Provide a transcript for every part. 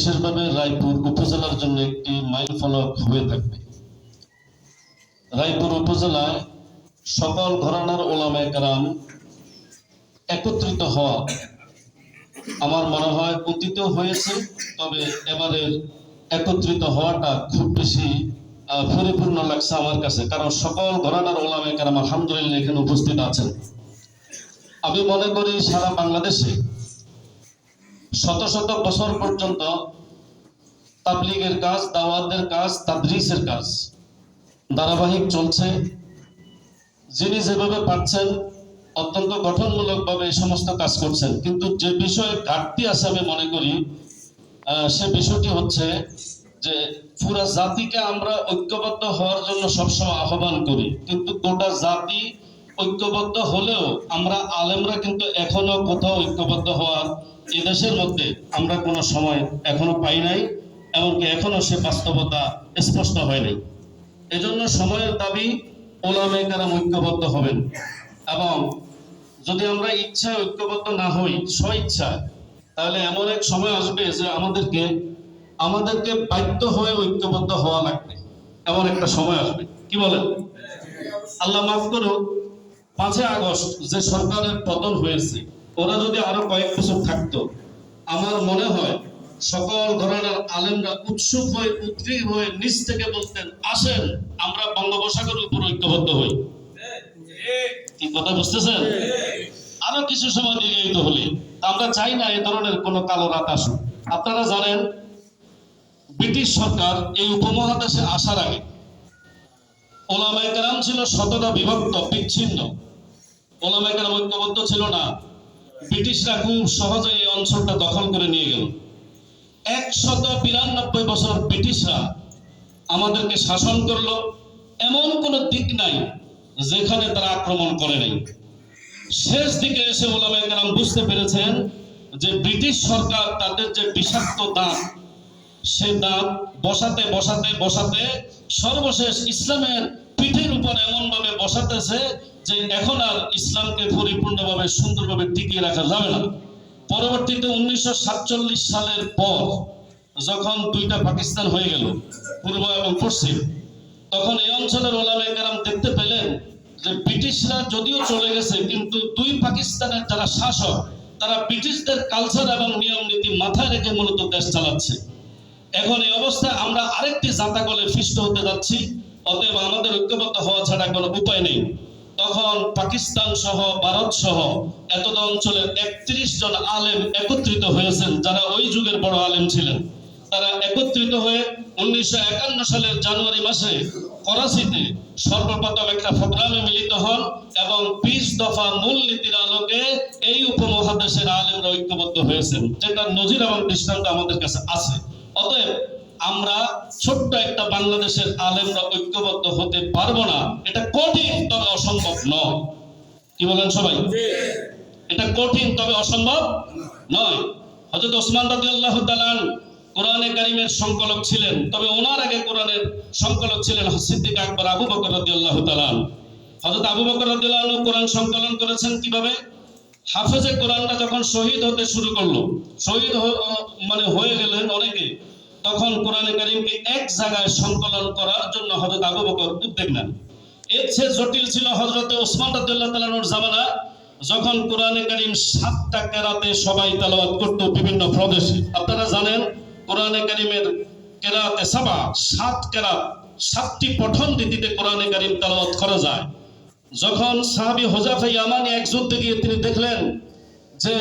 বিশেষভাবে রায়পুর উপজেলার জন্য একটি মাইল ফলক হয়ে থাকবে। রায়পুর উপজেলায় সকল ঘরানার ওলামায় গ্রাম একত্রিত হওয়া আমার মনে হয় অতীতেও হয়েছে, তবে এবারের একত্রিত হওয়াটা খুব বেশি পরিপূর্ণ লাগছে আমার কাছে, কারণ সকল ঘরানার ওলামায় গ্রাম আলহামদুলিল্লাহ এখানে উপস্থিত আছেন। আমি মনে করি সারা বাংলাদেশে শত শত বছর পর্যন্ত তাবলিগের কাজ দাওয়াতের কাজ, তাদরিসের কাজ ধারাবাহিক চলছে। যিনি যেভাবে পারছেন, অত্যন্ত গঠনমূলকভাবে এই সমস্ত কাজ করছেন। কিন্তু যে বিষয়ে ঘাটতি আছে আমি মনে করি সে বিষয়টি হচ্ছে যে পুরা জাতিকে আমরা ঐক্যবদ্ধ হওয়ার জন্য সবসময় আহ্বান করি। কিন্তু গোটা জাতি ঐক্যবদ্ধ হলেও আমরা আলেমরা কিন্তু এখনও কোথাও ঐক্যবদ্ধ হওয়ার এদেশের মধ্যে আমরা কোনো সময় এখনও পাই নাই, এমনকি এখনও সে বাস্তবতা স্পষ্ট হয় নাই। এজন্য সময়ের দাবি ওলামে কারাম ঐক্যবদ্ধ হবেন। এবং যদি আমরা ইচ্ছা ঐক্যবদ্ধ না হই স্ব ইচ্ছায় তাহলে এমন এক সময় আসবে যে আমাদেরকে আমাদেরকে বাধ্য হয়ে ঐক্যবদ্ধ হওয়া লাগবে। এমন একটা সময় আসবে। কি বলেন? আল্লাহ মাফ করুক, পাঁচই আগস্ট যে সরকারের পতন হয়েছে ওরা যদি আরও কয়েক বছর থাকতো, আমার মনে হয় সকল ধরনের আলেমরা উৎসুক হয়ে, উদ্গ্রীব হয়ে নিজ থেকে বলতেন, আসেন, আমরা বঙ্গোপসাগরের উপর ঐক্যবদ্ধ হই। কি কথা বুঝতেছেন? আরও কিছু সময় দীর্ঘায়িত হলে আমরা চাই না এই ধরনের কোনো কালো রাত আসুক। আপনারা জানেন, ব্রিটিশ সরকার এই উপমহাদেশে আসার আগে ওলামায়ে কেরাম ছিল শতটা বিভক্ত, বিচ্ছিন্ন। ওলামায়ে কেরাম ঐক্যবদ্ধ ছিল না। ব্রিটিশরা খুব সহজে এই অঞ্চলটা দখল করে নিয়ে গেল। একশত বিরানব্বই বছর ব্রিটিশরা আমাদেরকে শাসন করল, এমন কোনো দিক নাই যেখানে তারা আক্রমণ করে নাই। শেষ দিকে এসে ওলামায়ে কেরাম বুঝতে পেরেছেন যে ব্রিটিশ সরকার তাদের যে বিষাক্ত দাঁত, সে দাঁত বসাতে বসাতে বসাতে সর্বশেষ ইসলামের উপর এমন ভাবে বসাতেছে যে এখন আর ইসলামকে পরিপূর্ণভাবে, সুন্দরভাবে টিকিয়ে রাখা যাবে না। পরবর্তীতে উনিশশো সাতচল্লিশ সালের পর যখন দুইটা পাকিস্তান হয়ে গেল, পূর্ব এবং পশ্চিম, তখন এই অঞ্চলের ওলামে কেরাম দেখতে পেলেন যে ব্রিটিশরা যদিও চলে গেছে, কিন্তু দুই পাকিস্তানের যারা শাসক, তারা ব্রিটিশদের কালচার এবং নিয়ম নীতি মাথায় রেখে মূলত দেশ চালাচ্ছে। এখন এই অবস্থায় আমরা আরেকটি জাতাকলে ফিষ্ট হতে যাচ্ছি। অতএব আমাদের ঐক্যবদ্ধ হওয়া ছাড়া কোনো উপায় নেই। তখন পাকিস্তান সহ, ভারত সহ এতদ অঞ্চলের একত্রিশ জন আলেম একত্রিত হয়েছেন, যারা ওই যুগের বড় আলেম ছিলেন। তারা একত্রিত হয়ে উনিশশো একান্ন সালের জানুয়ারি মাসে করাচিতে সর্বপ্রথম একটা প্রোগ্রামে মিলিত হন এবং বিশ দফা মূল নীতির আলোকে এই উপমহাদেশের আলেমরা ঐক্যবদ্ধ হয়েছেন যেটা নজির এবং দৃষ্টান্ত আমাদের কাছে আছে। অতএব আমরা ছোট্ট একটা বাংলাদেশের আলেমরা ঐক্যবদ্ধ হতে পারব না। এটা কঠিন তবে অসম্ভব নয়। কি বলেন সবাই? এটা কঠিন তবে অসম্ভব নয়। হযরত ওসমান রাদিয়াল্লাহু তাআলা কোরআনে কারিমের সংকলক ছিলেন তবে ওনার আগে কোরআনের সংকলক ছিলেন সিদ্দিক আকবর আবু বকর রাদিয়াল্লাহু তাআলা হযরত আবু বকর রাদিয়াল্লাহু আনহু কোরআন সংকলন করেছেন কীভাবে? হাফেজে কোরআনটা যখন শহীদ হতে শুরু করল শহীদ মানে হয়ে গেলেন অনেকে। তখন কোরআনে কারিমকে এক জায়গায় সংকলন করার জন্য হজরত আবু বকর উদ্যোগ নেন। এর চেয়ে জটিল ছিল হযরতে ওসমান রাদিয়াল্লাহু তাআলার জামানা, যখন কোরআনে কারিম সাতটা কেরাতে সবাই তেলাওয়াত করত বিভিন্ন প্রদেশে। আপনারা জানেন, কোরআনে কারিমের কেরাতে সাবা, সাত কেরাত, সাতটি পঠন রীতিতে কোরআনে কারিম তেলাওয়াত করা যায়। যখন সাহাবী হোজাফা ইয়ামানি এক যুদ্ধে গিয়ে তিনি দেখলেন যে,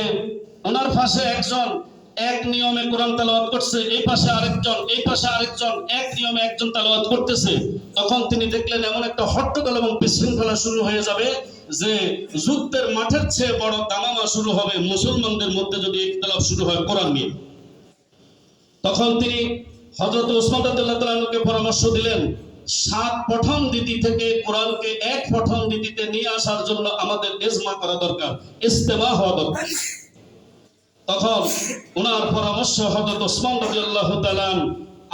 ওনার পাশে একজন এক নিয়মে কোরআন তেলাওয়াত করছে, এই পাশে আরেকজন, এই পাশে আরেকজন, এক নিয়মে একজন তেলাওয়াত করতেছে। তখন তিনি দেখলেন এমন একটা হট্টগোল এবং বিশৃঙ্খলা শুরু হয়ে যাবে যে যুদ্ধের মাঠের চেয়ে বড় দামামা শুরু হবে মুসলমানদের মধ্যে যদি ইখতলাফ শুরু হয় কোরআন নিয়ে। তখন তিনি হজরত ওসমান রাদিয়াল্লাহু তাআলাকে পরামর্শ দিলেন, সাত পঠন দিতি থেকে কোরআনকে এক পঠন দিতিতে নিয়ে আসার জন্য আমাদের ইজমা করা দরকার ইস্তেমা হওয়া দরকার। তখন ওনার পরামর্শ হজরত ওসমান রাদিয়াল্লাহু তাআলা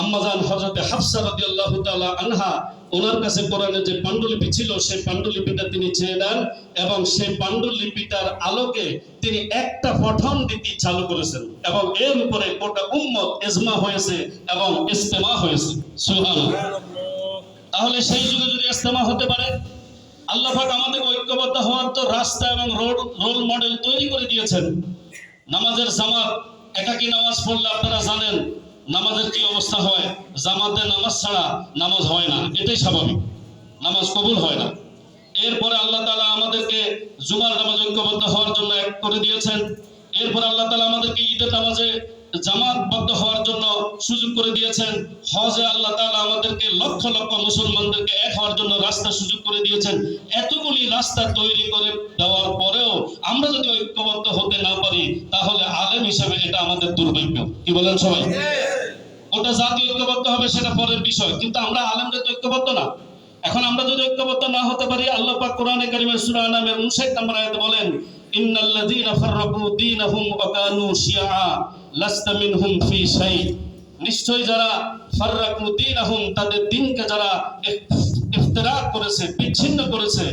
আম্মাজান হজরত হাফসা রাদিয়াল্লাহু তাআলা আনহা, ওনার কাছে কোরআনের যে পাণ্ডুলিপি ছিল, সেই পাণ্ডুলিপিটা তিনি চেয়ে নেন এবং সেই পাণ্ডুলিপিটার আলোকে তিনি একটা পঠন রীতি চালু করেছেন এবং এর উপরে গোটা উম্মত এজমা হয়েছে এবং ইস্তেমা হয়েছে। সুবহানাল্লাহ। তাহলে সেই যুগে যদি ইস্তেমা হতে পারে, আল্লাহ আমাদের ঐক্যবদ্ধ হওয়ার তো রাস্তা এবং রোড, রোল মডেল তৈরি করে দিয়েছেন। নামাজের জামাত একাকি নামাজ পড়লে আপনারা জানেন? নামাজের কি অবস্থা হয়? জামাতে নামাজ ছাড়া নামাজ হয় না। এটাই স্বাভাবিক। নামাজ কবুল হয় না। এরপরে আল্লাহ তালা আমাদেরকে জুমার নামাজ ঐক্যবদ্ধ হওয়ার জন্য এক করে দিয়েছেন। এরপরে আল্লাহ তাআলা আমাদেরকে ঈদের নামাজে জামাতবদ্ধ হওয়ার জন্য সুযোগ করে দিয়েছেন। হজে আল্লাহ তালা আমাদেরকে লক্ষ লক্ষ মুসলমানদেরকে এক হওয়ার জন্য রাস্তা সুযোগ করে দিয়েছেন। এতগুলি রাস্তা তৈরি করে দেওয়ার পরেও আমরা যদি ঐক্যবদ্ধ হতে না পারি, তাহলে আলেম হিসেবে এটা আমাদের দুর্ভাগ্য। কি বলেন সবাই? ওটা জাতি ঐক্যবদ্ধ হবে সেটা পরের বিষয়, কিন্তু আমরা আলেমদের তো ঐক্যবদ্ধ না। এখন আমরা যদি ঐক্যবদ্ধ না হতে পারি, আল্লাহ পাক কোরআনে কারিমের সূরা নামের 59 নম্বর আয়াতে বলেন, ইন্নাল্লাযীনা ফাররাকু দীনাহুম ওয়া কানু শিয়া, লাস্তা মিনহুম ফি শাই। নিশ্চয় যারা ফাররাকু দীনাহুম, তাদের দিনকে যারা ইফতিরাক করেছে, বিচ্ছিন্ন করেছে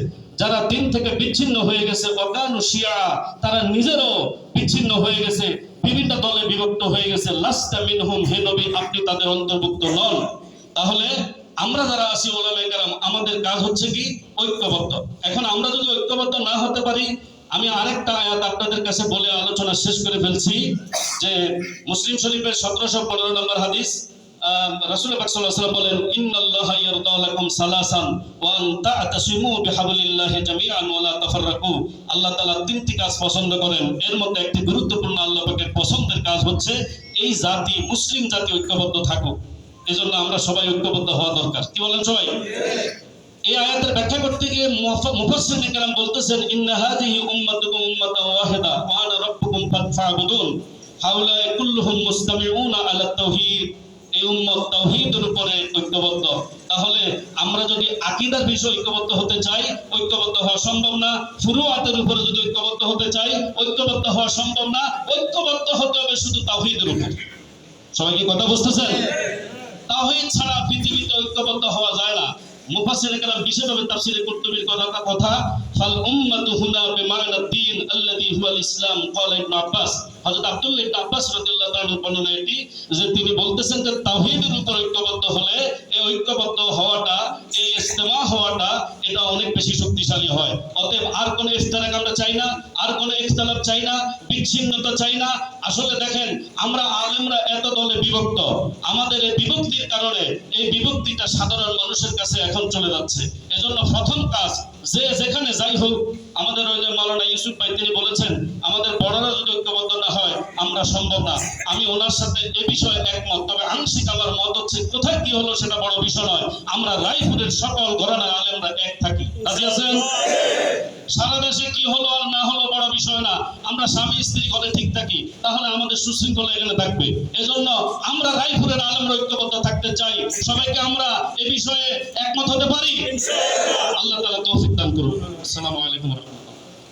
যারা দিন থেকে বিচ্ছিন্ন হয়ে গেছে ওয়াকানু শিয়া, তারা নিজেরও বিচ্ছিন্ন হয়ে গেছে, বিভিন্ন দলে বিভক্ত হয়ে গেছে। মিনহুম, হে নবী, আপনি তাদের অন্তর্ভুক্ত নন। তাহলে আমরা যারা আছি কেরাম, আমাদের কাজ হচ্ছে কি? ঐক্যবদ্ধ। এখন আমরা যদি ঐক্যবদ্ধ না হতে পারি, আমি আরেকটা আয়াত আপনাদের কাছে বলে আলোচনা শেষ করে ফেলছি, যে মুসলিম শরীফের সতেরোশো পনেরো নম্বর হাদিস রাসূল পাক সাল্লাল্লাহু বলেন ইয়ারদা সালাসান। ওয়া আন তা'তাসিমু বিহাবলিল্লাহি জামিআন ওয়া লা তাফাররাকু। আল্লাহ তাআলা তিনটি কাজ পছন্দ করেন। এর মধ্যে একটি গুরুত্বপূর্ণ আল্লাহ পাকের পছন্দের কাজ হচ্ছে এই জাতি, মুসলিম জাতি ঐক্যবদ্ধ থাকুক। এজন্য আমরা সবাই ঐক্যবদ্ধ হওয়া দরকার। কি বলেন সবাই? এই আয়াতের ব্যাখ্যা করতে গিয়ে মুফাসসিরিন কেরাম বলতেছেন, ইন্না হাযিহি উম্মাতুকুম উম্মাতান ওয়াহিদা ওয়া আনা রাব্বুকুম ফা'বুদুন। হাউলাই কুল্লুহুম মুস্তামিউনা আলা তাওহীদ এই উম্মত তাওহীদের উপরে ঐক্যবদ্ধ। তাহলে আমরা যদি আকীদার বিষয়ে ঐক্যবদ্ধ হতে চাই, ঐক্যবদ্ধ হওয়া সম্ভব না। ফুরুয়াতের উপরে যদি ঐক্যবদ্ধ হতে চাই, ঐক্যবদ্ধ হওয়া সম্ভব না। ঐক্যবদ্ধ হতে হবে শুধু তাওহীদের উপর। সবাই কি কথা বুঝতেছেন তাওহীদ ছাড়া পৃথিবীতে ঐক্যবদ্ধ হওয়া যায় না। মুফাসসির কেরাম বিশেষভাবে কথা কথা, ফাল উম্মাতু হুনা বিমানা দ্বীন আল্লাযী হুয়াল ইসলাম, ক্বালা ইবনে আব্বাস। হযরত আব্দুল্লাহ ইবনে আব্বাস রাদিয়াল্লাহু তাআলার বর্ণনা এটি যে তিনি বলতেছেন যে তাওহীদের উপর ঐক্যবদ্ধ হলে এই ঐক্যবদ্ধ হওয়াটা, এই ইজতিমা হওয়াটা এটা অনেক বেশি শক্তিশালী হয়। অতএব আর কোনো ইফতারাক আমরা চাই না, আর কোনো ইখতিলাফ চাই না, বিচ্ছিন্নতা চাই না। আসলে দেখেন, আমরা আলেমরা এত দলে বিভক্ত, আমাদের এই বিভক্তির কারণে এই বিভক্তিটা সাধারণ মানুষের কাছে এখন চলে যাচ্ছে। এজন্য প্রথম কাজ, যে যেখানে যাই হোক, আমাদের ওই যে ইউসুফ ভাই তিনি বলেছেন, আমাদের বড়রা যদি আমরা সম্ভব না। আমি ওনার সাথে এ বিষয়ে একমত। তবে আংশিক আমার মত হচ্ছে কোথায় কি হলো সেটা বড় বিষয় নয়। আমরা রায়পুরের সকল ঘরানার আলেমরা এক থাকি। রাজি আছেন? সারা দেশে কি হলো আর না হলো বড় বিষয় না। আমরা স্বামী স্ত্রী ঘরে ঠিক থাকি। তাহলে আমাদের সুশৃঙ্খলা এখানে থাকবে। এজন্য আমরা রায়পুরের আলেমরা ঐক্যবদ্ধ থাকতে চাই। সবাইকে আমরা এ বিষয়ে একমত হতে পারি? আল্লাহ তাআলা তৌফিক দান করুন আসসালামু আলাইকুম রাহমাতুল্লাহ।